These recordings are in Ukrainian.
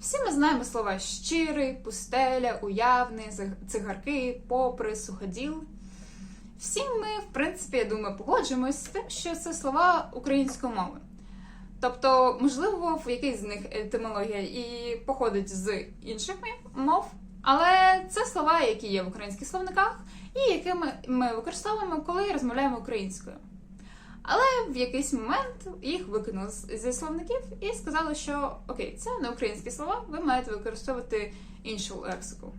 Всі ми знаємо слова щирий, пустеля, уявний, цигарки, попри, суходіл. Всі ми, в принципі, я думаю, погоджуємось з тим, що це слова української мови. Тобто, можливо, в якийсь з них етимологія і походить з інших мов, але це слова, які є в українських словниках, і якими ми використовуємо, коли розмовляємо українською. Але в якийсь момент їх викинули зі словників і сказали, що окей, це не українські слова, ви маєте використовувати іншу лексику.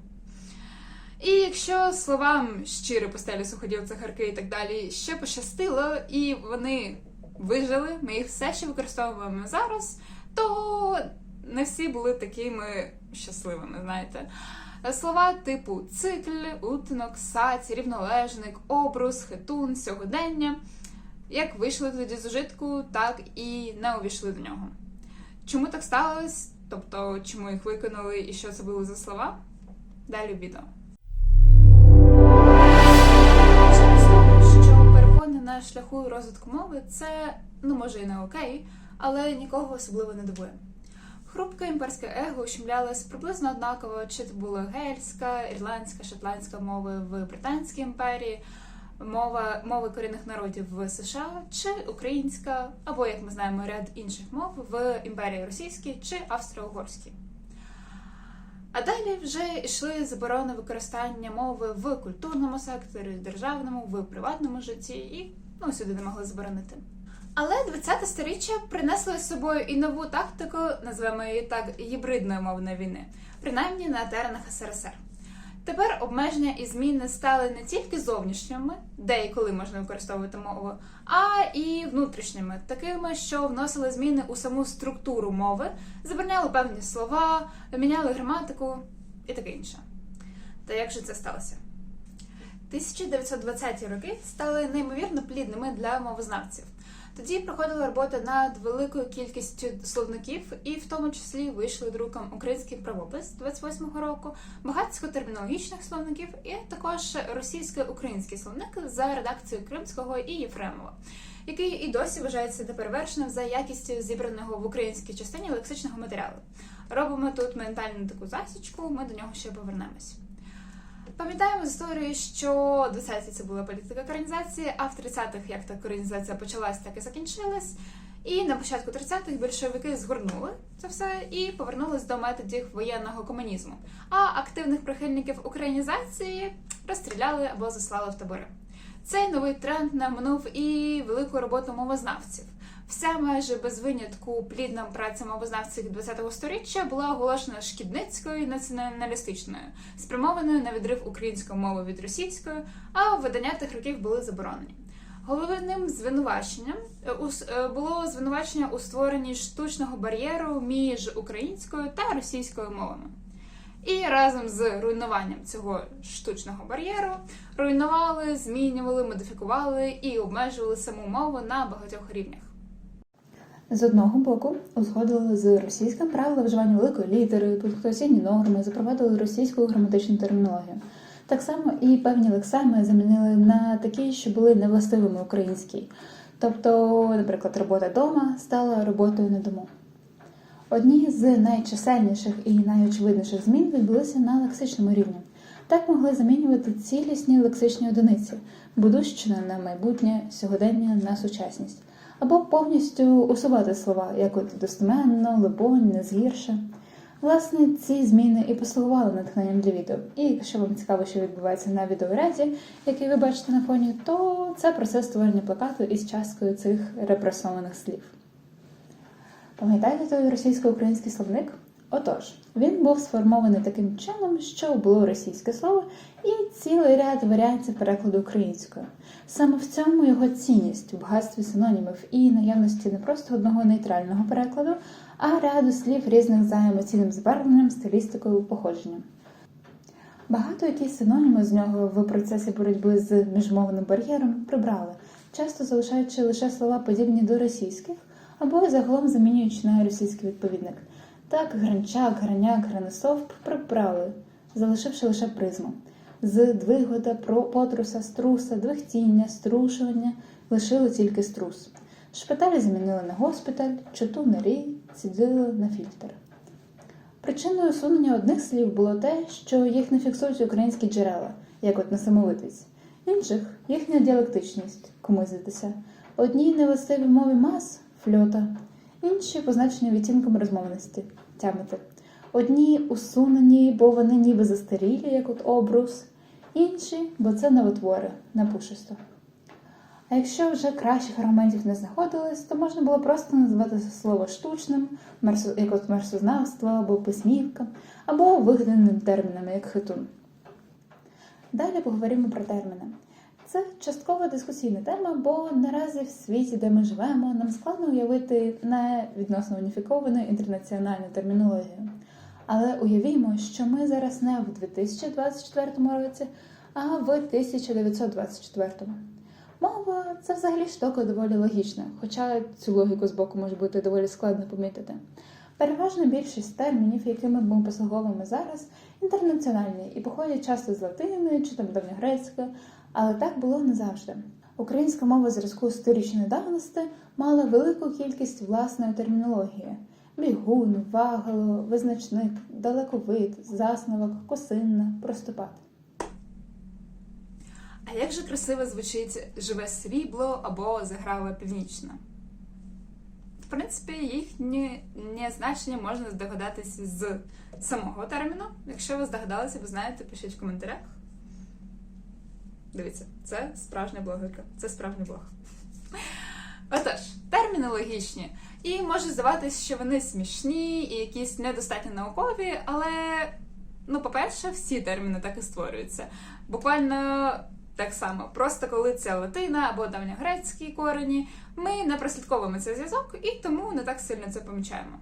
І якщо словам щире постелі, суходіл, цигарки і так далі ще пощастило, і вони вижили, ми їх все ще використовуємо зараз, то не всі були такими щасливими, знаєте. Слова типу цикль, утинок, саць, рівнолежник, обрус, хитун, сьогодення як вийшли тоді з ужитку, так і не увійшли до нього. Чому так сталося? Тобто, чому їх викинули і що це були за слова? Далі відео. Що перепони на шляху розвитку мови це, ну може і не окей, але нікого особливо не дивує. Хрупке імперське его ущемлялось приблизно однаково, чи це була гельська, ірландська, шотландська мови в Британській імперії, мова мови корінних народів в США, чи українська, або як ми знаємо, ряд інших мов в імперії російській чи австро-угорській. А далі вже йшли заборони використання мови в культурному секторі, в державному, в приватному житті, і ну сюди не могли заборонити. Але 20-те сторіччя принесло з собою і нову тактику, називаємо її так, гібридної мовної війни, принаймні на теренах СРСР. Тепер обмеження і зміни стали не тільки зовнішніми, де і коли можна використовувати мову, а і внутрішніми, такими, що вносили зміни у саму структуру мови, забороняли певні слова, міняли граматику і таке інше. Та як же це сталося? 1920-ті роки стали неймовірно плідними для мовознавців. Тоді проходила робота над великою кількістю словників, і в тому числі вийшли друком український правопис 28-го року, багатсько термінологічних словників, і також російсько-український словник за редакцією Кримського і Єфремова, який і досі вважається неперевершеним за якістю зібраного в українській частині лексичного матеріалу. Робимо тут ментальну таку засічку, ми до нього ще повернемось. Пам'ятаємо з історії, що в 20-ті це була політика коренізації, а в 30-х, як та коренізація почалась, так і закінчилась. І на початку 30-х більшовики згорнули це все і повернулись до методів воєнного комунізму. А активних прихильників українізації розстріляли або заслали в табори. Цей новий тренд наминув і велику роботу мовознавців. Вся майже без винятку плідна праця мовознавців ХХ століття була оголошена шкідницькою націоналістичною, спрямованою на відрив української мови від російської, а видання тих років були заборонені. Головним звинуваченням е, е, було звинувачення у створенні штучного бар'єру між українською та російською мовами. І разом з руйнуванням цього штучного бар'єру руйнували, змінювали, модифікували і обмежували саму мову на багатьох рівнях. З одного боку, узгодили з російським правила вживання великої літери, пунктуаційні норми, запровадили російську граматичну термінологію. Так само і певні лексеми замінили на такі, що були невластивими українській. Тобто, наприклад, робота дома стала роботою на дому. Одні з найчисельніших і найочевидніших змін відбулися на лексичному рівні. Так могли замінювати цілісні лексичні одиниці, будущина на майбутнє, сьогодення на сучасність, або повністю усувати слова, як от достеменно, либонь, не згірше. Власне, ці зміни і послугували натхненням для відео. І якщо вам цікаво, що відбувається на відеоряді, який ви бачите на фоні, то це процес створення плакату із часткою цих репресованих слів. Пам'ятаєте той російсько-український словник? Отож, він був сформований таким чином, що було російське слово і цілий ряд варіантів перекладу українською. Саме в цьому його цінність у багатстві синонімів і наявності не просто одного нейтрального перекладу, а ряду слів різних за емоційним забарвленням, стилістикою, походженням. Багато які синоніми з нього в процесі боротьби з міжмовним бар'єром прибрали, часто залишаючи лише слова подібні до російських, або загалом замінюючи на російський відповідник. Так, гранчак, граняк, гранесовп прибрали, залишивши лише призму. З двигота, потруса, струса, двихтіння, струшування лишили тільки струс. Шпиталі замінили на госпіталь, чоту на рій, цідило на фільтр. Причиною усунення одних слів було те, що їх не фіксують українські джерела, як от несамовитість, інших їхня діалектичність комизитися. Одні невластиві мові мас фльота, інші позначені відтінком розмовності тямити. Одні усунені, бо вони ніби застарілі, як от обрус, інші, бо це новотвори напушисто. А якщо вже кращих аргументів не знаходилось, то можна було просто назвати це слово штучним, як от мерсознавство або письмівка, або вигаданим терміном, як хитун. Далі поговоримо про терміни. Це частково дискусійна тема, бо наразі в світі, де ми живемо, нам складно уявити не відносно уніфіковану інтернаціональну термінологію. Але уявімо, що ми зараз не в 2024 році, а в 1924. Мова це взагалі штука доволі логічна, хоча цю логіку з боку може бути доволі складно помітити. Переважна більшість термінів, якими ми послуговуємо зараз, інтернаціональні і походять часто з латини чи там давньогрецької, але так було не завжди. Українська мова в зв'язку з сторічною давності мала велику кількість власної термінології: бігун, вагало, визначник, далековид, засновок, косинна, простопад. А як же красиво звучить живе срібло або заграла північна? Принципі, їхнє значення можна здогадатися з самого терміну. Якщо ви здогадалися, ви знаєте, пишіть в коментарях. Дивіться, це справжня блогерка, це справжній блог. Отож, терміни логічні. І може здаватись, що вони смішні і якісь недостатньо наукові, але, ну, по-перше, всі терміни так і створюються. Буквально так само, просто коли це латина або давньогрецькі корені, ми не прослідковуємо цей зв'язок і тому не так сильно це помічаємо.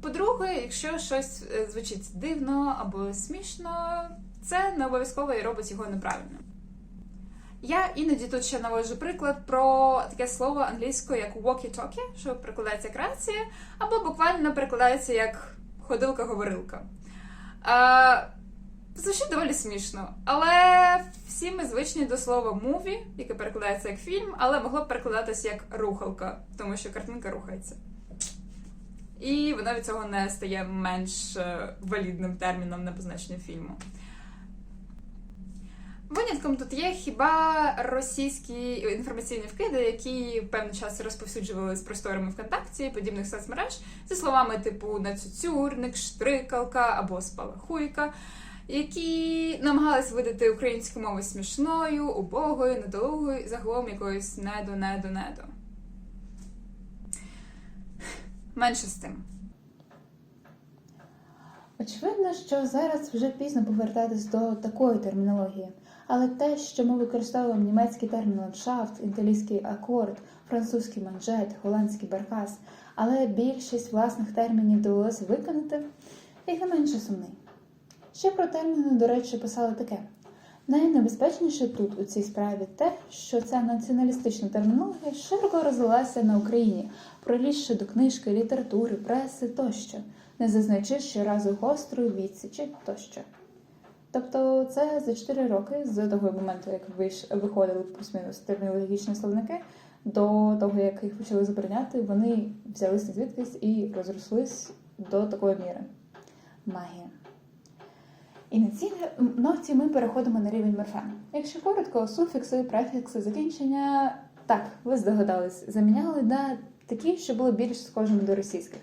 По-друге, якщо щось е, звучить дивно або смішно, це не обов'язково і робить його неправильним. Я іноді тут ще наводжу приклад про таке слово англійською як walkie-talkie, що перекладається як рація, або буквально перекладається як ходилка-говорилка. Звучить доволі смішно, але всі ми звичні до слова movie, яке перекладається як фільм, але могло б перекладатися як рухалка, тому що картинка рухається. І воно від цього не стає менш е, валідним терміном на позначення фільму. Винятком тут є хіба російські інформаційні вкиди, які певний час розповсюджували з просторами ВКонтакті подібних соцмереж зі словами типу нацюцюрник, штрикалка або спалахуйка, які намагались видати українську мову смішною, убогою, недолугою загалом якоюсь недо-недо-недо. Менше з тим. Очевидно, що зараз вже пізно повертатись до такої термінології, але те, що ми використовуємо німецький термін ландшафт, італійський акорд, французький манжет, голландський баркас, але більшість власних термінів довелося виконати, їх не менше сумний. Ще про терміни, до речі, писали таке. Найнебезпечніше тут у цій справі те, що ця націоналістична термінологія широко розвилася на Україні, пролізши до книжки, літератури, преси тощо, не зазнаючи щоразу гострої відсічі тощо. Тобто це за 4 роки з того моменту, як виходили плюс-мінус термінологічні словники, до того, як їх почали забороняти, вони взялися звідкись і розрослись до такої міри. Магія. І на цій ноті ми переходимо на рівень морфем. Якщо коротко, суфікси, префікси, закінчення, так, ви здогадались, заміняли на такі, що були більш схожими до російських.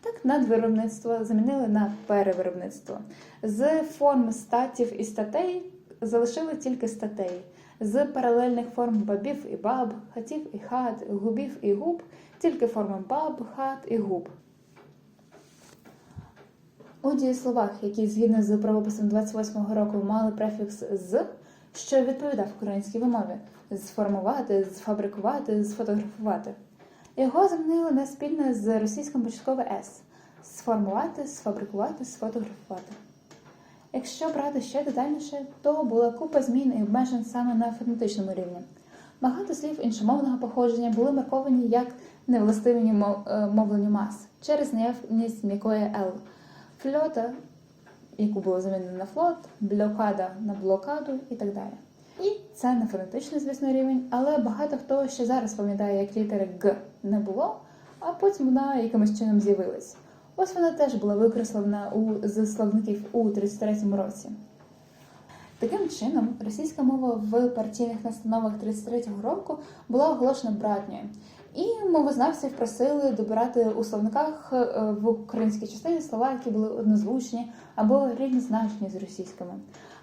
Так, надвиробництво замінили на перевиробництво. З форм статів і статей залишили тільки статей. З паралельних форм бабів і баб, хатів і хат, губів і губ, тільки форми баб, хат і губ. У дієсловах, які згідно з правописом 28-го року мали префікс з, що відповідав українській вимові сформувати, сфабрикувати, сфотографувати. Його замінили на спільне з російським початкове С сформувати, сфабрикувати, сфотографувати. Якщо брати ще детальніше, то була купа змін і обмежень саме на фонетичному рівні. Багато слів іншомовного походження були марковані як невластиві е, мовленню мас через наявність м'якої Л. Фльота, яку було замінено на флот, блокада на блокаду і так далі. І це не фонетичний, звісно, рівень, але багато хто ще зараз пам'ятає, як літери Г не було, а потім вона якимось чином з'явилась. Ось вона теж була викреслена у, з словників у 33-му році. Таким чином, російська мова в партійних настановах 33-го року була оголошена братньою, і мовознавців просили добирати у словниках е, в українській частині слова, які були однозвучні або рівнозначні з російськими.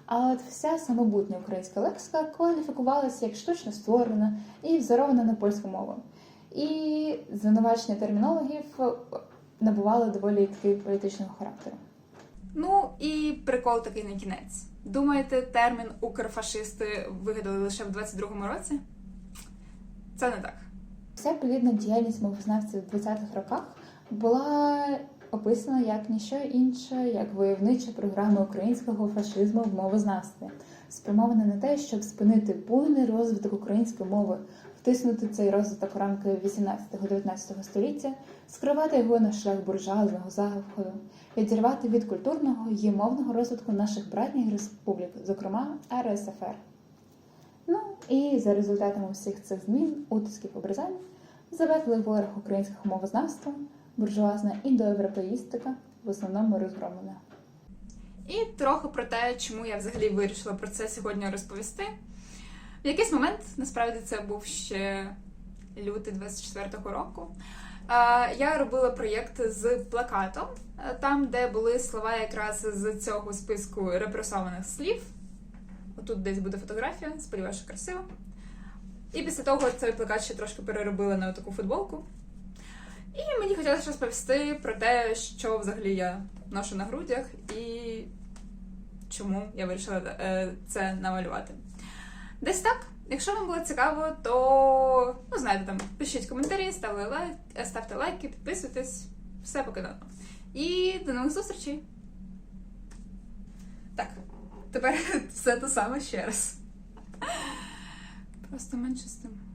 А от вся самобутня українська лексика кваліфікувалася як штучно створена і взорована на польську мову. І звинувачення термінологів е, набували доволі таки політичного характеру. Ну і прикол такий на кінець. Думаєте, термін укрфашисти вигадали лише в 22-му році? Це не так. Вся плідна діяльність мовознавців в 20-х роках була описана як ніщо інше, як войовнича програма українського фашизму в мовознавстві, спрямована на те, щоб спинити буйний розвиток української мови, втиснути цей розвиток у рамки 18-19 століття, скривати його на шлях буржуазного заходу, відірвати від культурного і мовного розвитку наших братніх республік, зокрема РСФР. Ну і за результатами всіх цих змін, утисків образань, забеклий ворог українського мовознавства, буржуазна індоєвропеїстика в основному розгромлена. І трохи про те, чому я взагалі вирішила про це сьогодні розповісти. В якийсь момент, насправді, це був ще лютий 24-го року. е, Я робила проєкт з плакатом, е, там, де були слова якраз з цього списку репресованих слів. Отут десь буде фотографія, сподіваюся, красиво. І після того цей плакат ще трошки переробила на таку футболку. І мені хотілося розповісти про те, що взагалі я ношу на грудях і чому я вирішила е, це намалювати. Десь так. Якщо вам було цікаво, то ну знаєте, там пишіть коментарі, ставте лайк, е, ставте лайки, підписуйтесь, все покидано. І до нових зустрічей. Так, тепер все те саме ще раз. Просто менше з тим.